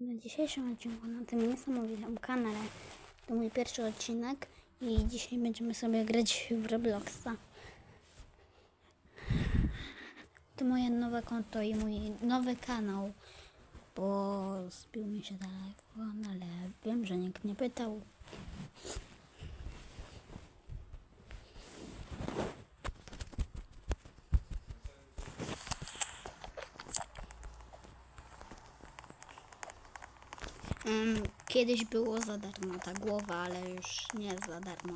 Na dzisiejszym odcinku na tym niesamowitym kanale to mój pierwszy odcinek i dzisiaj będziemy sobie grać w Robloxa. To moje nowe konto i mój nowy kanał, bo zbił mi się telefon, ale wiem, że nikt nie pytał. Em, kiedyś było za darmo ta głowa, ale już nie za darmo.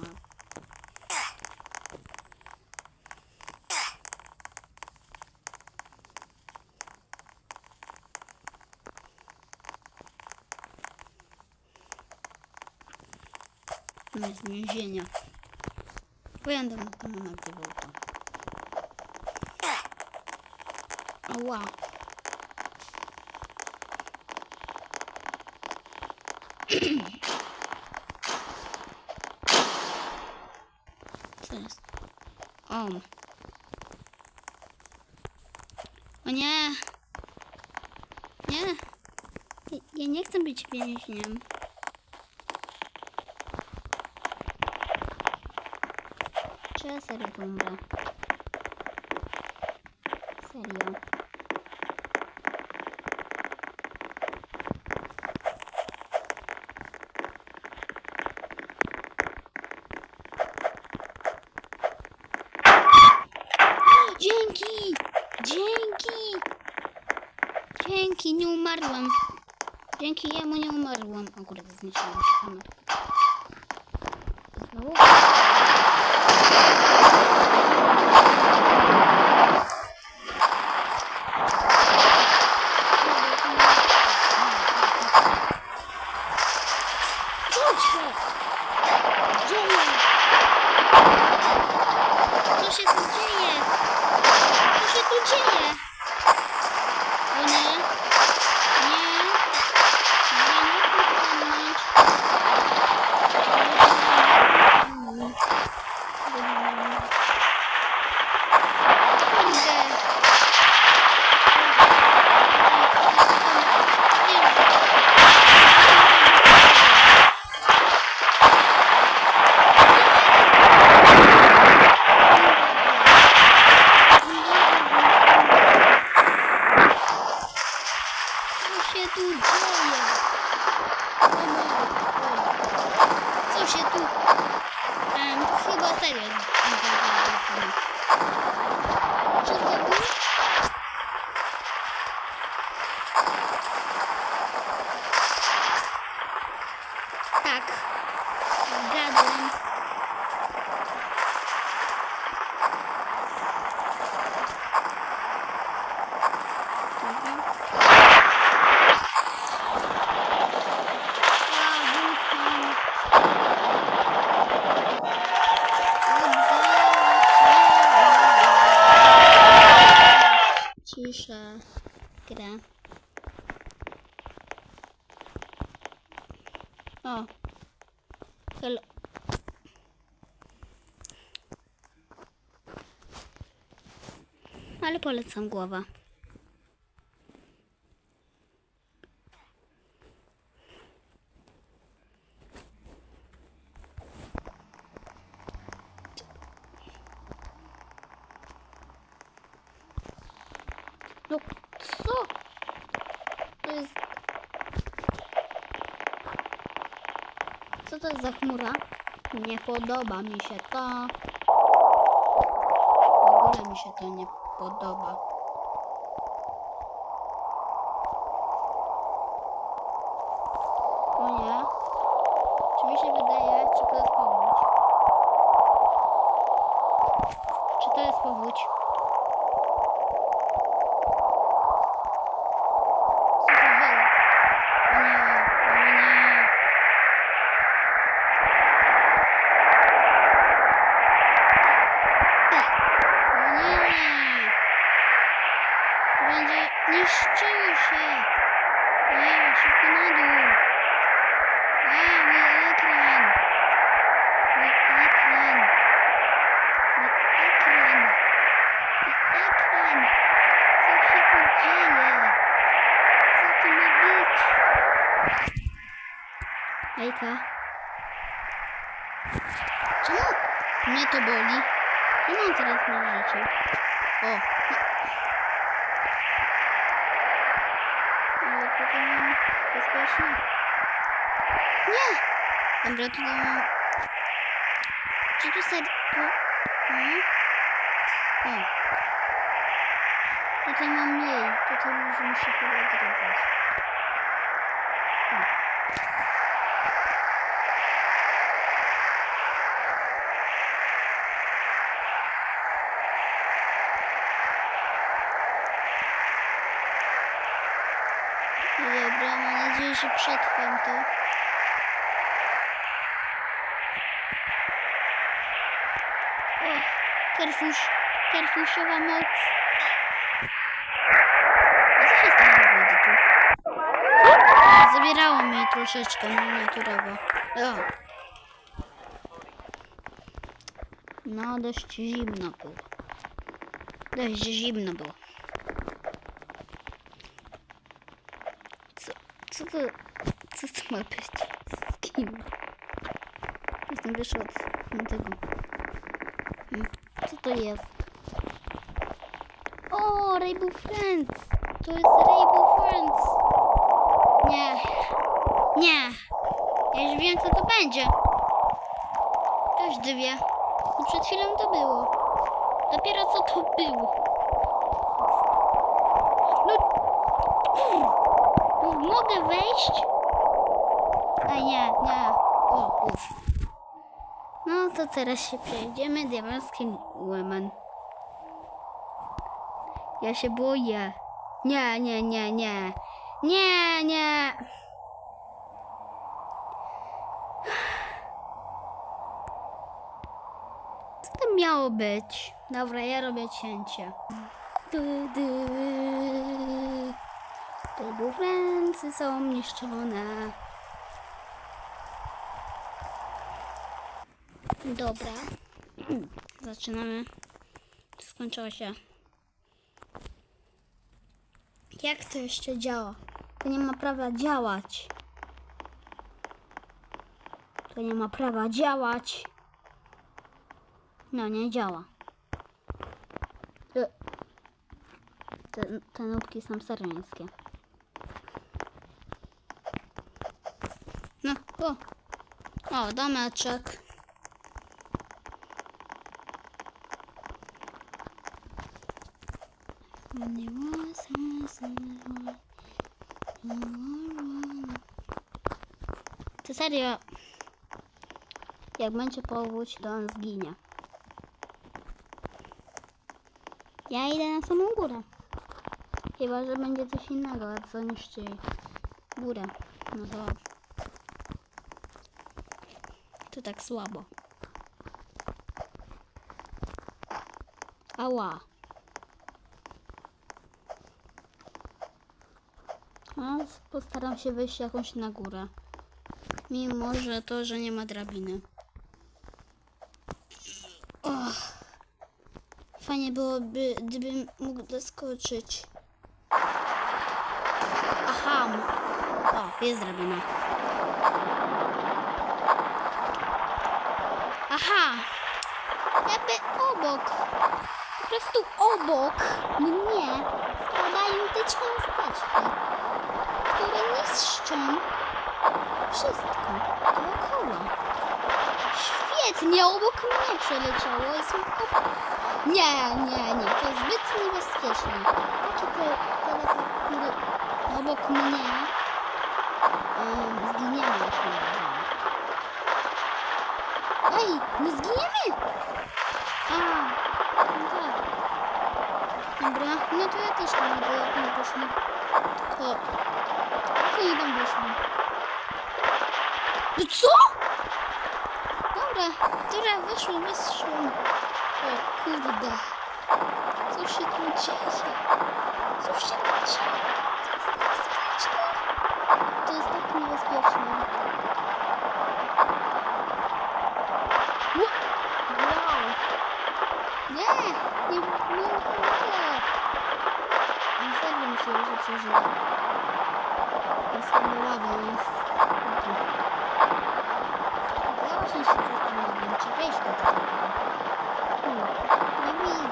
Nie z więzienia. Będę tam nagrywał to. Ała. Co jest? O. O nie. Nie. Ja, nie chcę być więźniem. Czy serio umrę? Serio. Dzięki! Dzięki! Dzięki, nie umarłem. Dzięki jemu nie umarłem. O kurde, zniszczyłem się kamerkę. Znowu? Co się dzieje? Co się tu dzieje? Co się tu dzieje? O nie. Nie. Nie, nie chcę stanąć. Kurde. Co się tu dzieje? Co się tu... Um, chyba serio. Czy znowu? Tak. Wulkan. Cisza. Gra. O. Hello. Ale polecam głowa. No co? To jest... Co to jest za chmura? Nie podoba mi się to. W ogóle mi się to nie podoba. O nie. Czy mi się wydaje, czy to jest powódź? Czy to jest powódź? Co to było? O nie, o nie. O nie. To będzie niszczyło się. Nie, szybko na dół. A, mój ekran. Mój ekran. Mój ekran. Mój ekran. Co się tu dzieje? Co to ma być? Ejka. Czemu mnie to boli? Czemu on teraz mnie życzył? O. Ale tutaj mam bezpiecznie. Nie! Dobra, tutaj mam... Czy tu ser... O. O. o. Tutaj mam mniej. Tutaj może mi się chyba odrodzać. O. Dobra, mam nadzieję, że przetrwam to. O, kerfuś, kerfusiowa moc. A co się stało tu? Zabierało mi troszeczkę miniaturowo. O. No, dość zimno było. Dość zimno było. Co, co to, co to ma być? Z kim? Jestem wyszła od tego. Hmm, Co to jest? O, Rainbow Friends! To jest Rainbow Friends! Nie. Nie. Ja już wiem, co to będzie. Każdy wie. No przed chwilą to było. Dopiero co to było. No. No, Mogę wejść? A nie, nie. O, uff. No to teraz się przejdziemy diabelskim lemon. Ja się boję. Nie, nie, nie, nie. Nie, nie. Co to miało być? Dobra, ja robię cięcie. Du, du. Tybu ręce są niszczone. Dobra. Zaczynamy. Skończyło się. Jak to jeszcze działa? To nie ma prawa działać. To nie ma prawa działać. No, nie działa. Te, te nutki są sereńskie. No, o. O, domeczek. To serio. Jak będzie powódź, to on zginie. Ja idę na samą górę. Chyba, że będzie coś innego, co niszczy górę. No to... To tak słabo. Ała. A postaram się wejść jakąś na górę. Mimo, że to, że nie ma drabiny. Och. Fajnie byłoby, gdybym mógł doskoczyć. Aha. O, jest drabina. Aha. Jakby obok. Po prostu obok mnie spadają te cząsteczki, które niszczą wszystko dookoła. Świetnie, obok mnie przeleciało. Jestem ob... Nie, nie, nie, to jest zbyt niebezpieczne. Takie te, teleportury obok mnie um, uważam. Ej, nie zginiemy! A, no tak. Dobra, no to ja też tam idę, jak nie poszli. To... To nie tam wyszli. No co? Dobra, dobra, wyszło, wyszło. O kurde. Co się tu dzieje? Co się tu dzieje? To jest tak niebezpieczne. Ło- Wow. Nie, nie, nie upadnę. Myślałem, że. Jest chyba lawa, jest... właśnie się zastanawiam, czy wejść do tego. Hmm, nie widzę.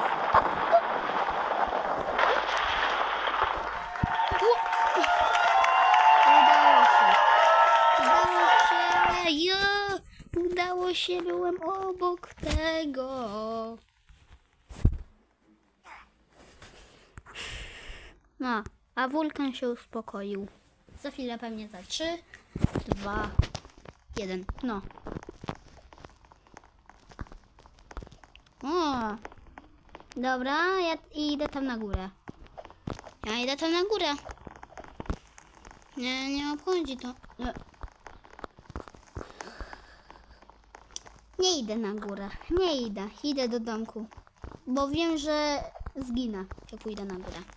Udało się. Udało się. Jo! Udało się, byłem obok tego. No, a wulkan się uspokoił. Za chwilę pewnie za 3, 2, 1. No. O! Dobra, ja idę tam na górę. Ja idę tam na górę. Nie, nie obchodzi to. Nie. Nie idę na górę. Nie idę. Idę do domku. Bo wiem, że zginę, jak pójdę na górę.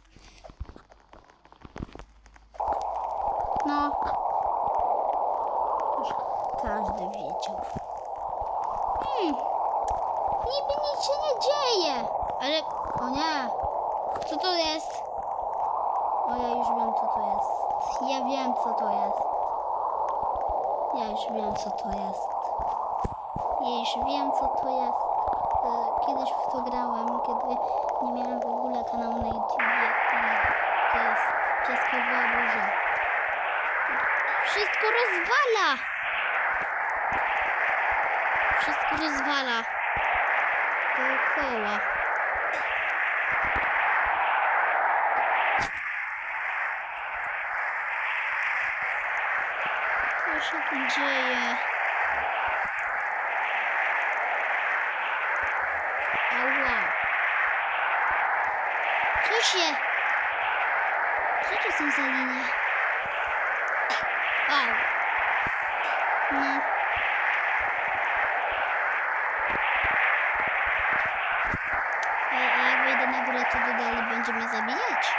No. Już każdy wiedział. Hmm. Niby nic się nie dzieje. Ale... O nie. Co to jest? O, ja już wiem, co to jest. Ja wiem, co to jest. Ja już wiem, co to jest. Ja już wiem, co to jest. E, Kiedyś w to grałem, kiedy nie miałem w ogóle kanału na YouTubie. I to jest piaskowa burza. Wszystko rozwala! Wszystko rozwala. Dookoła. Co się tu dzieje? Ała. Co się? Co to są za linie? Au. No. Ej, a jak wejdę na górę, to dodali będzie mnie zabijać?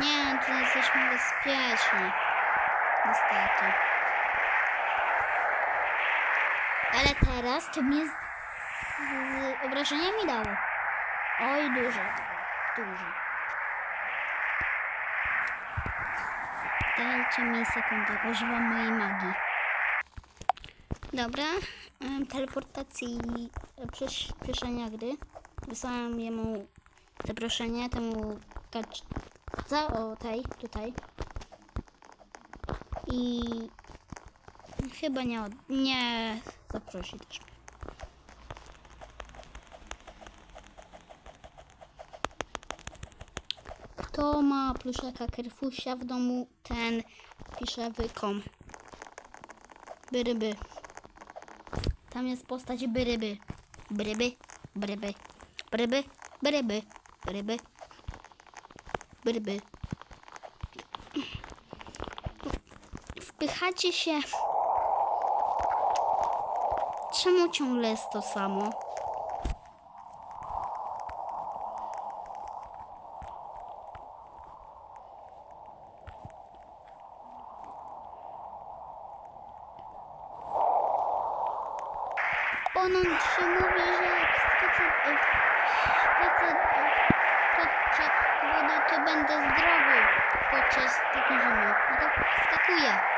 Nie, tu jesteśmy bezpieczni. Niestety. Ale teraz to mnie z, z obrażeniami dało. Oj, dużo. Dużo. Dajcie mi sekundę, używam mojej magii. Dobra, teleportacji e, przyspieszenia gry. Wysłałam jemu zaproszenie, temu kaczce, o tej, tutaj. I chyba nie, od- nie zaprosi też. Kto ma pluszaka Kerfusia w domu, ten pisze wykom. Byryby. Tam jest postać Byryby. Bryby, bryby, bryby, bryby, bryby, bryby. Wpychacie się. Czemu ciągle jest to samo? Ponoć się mówi, że jak skoczę w skoczę w wodę, to będę zdrowy podczas takiej zimy. No to wskakuję.